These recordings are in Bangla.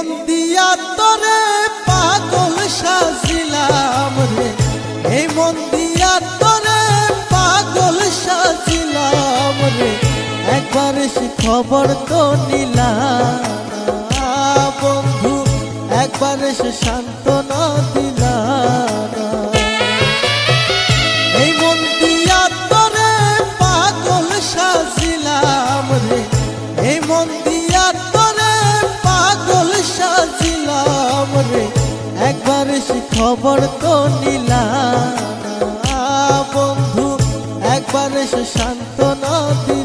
দিয়া তরে পাগল সাজিলাম রে। এই মন দিয়া তরে পাগল সাজিলাম রে। একবার সে খবর তো নিলাম। বন্ধু, একবার সে সান্ত্বনা সাজিলাম রে একবার সে খবর তো নিলাম। বন্ধু একবার সে শান্ত দিলাম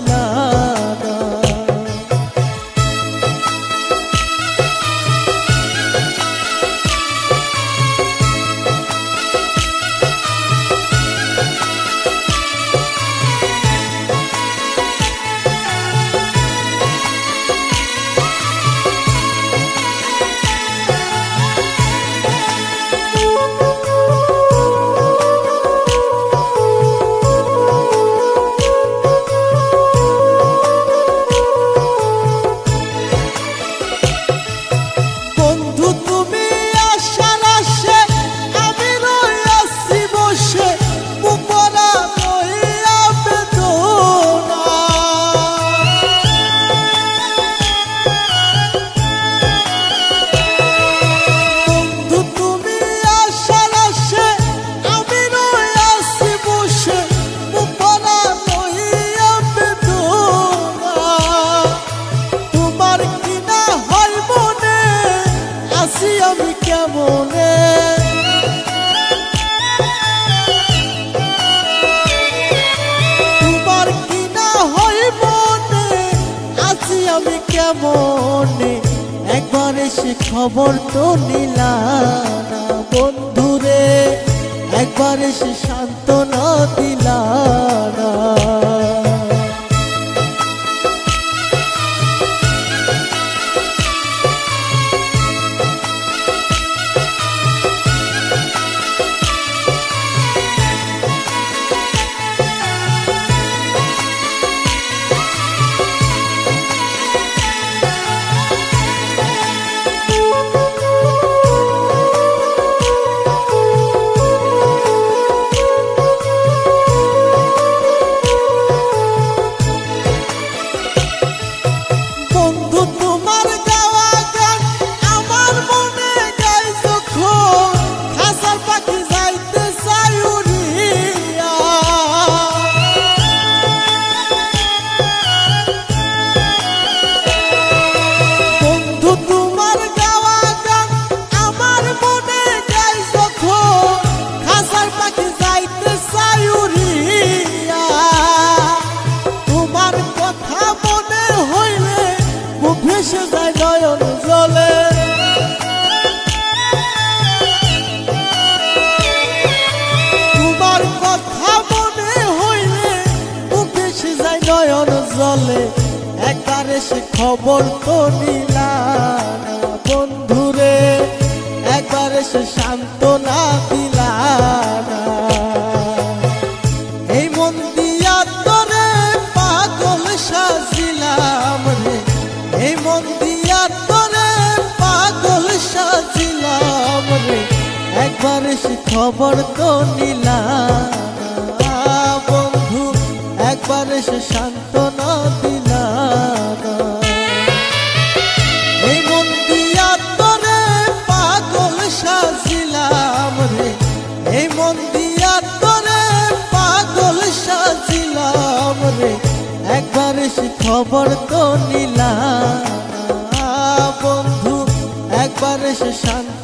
কেমনে একবার এসে খবর তো নিলা বন্ধুরে একবার এসে শান্ত দিলাম এসে খবর তো নিলাম। না বন্ধুরে একবার সান্ত্বনা দিলাম। না এই মন দিয়া পাগল সাজিলাম রে। এই মন দিয়া পাগল সাজিলাম রে। একবার সে খবর তো নিলাম। না, বন্ধু একবার সে সান্ত্বনা দিলাম। খবর তো নিলা বন্ধু একবার সে শান্ত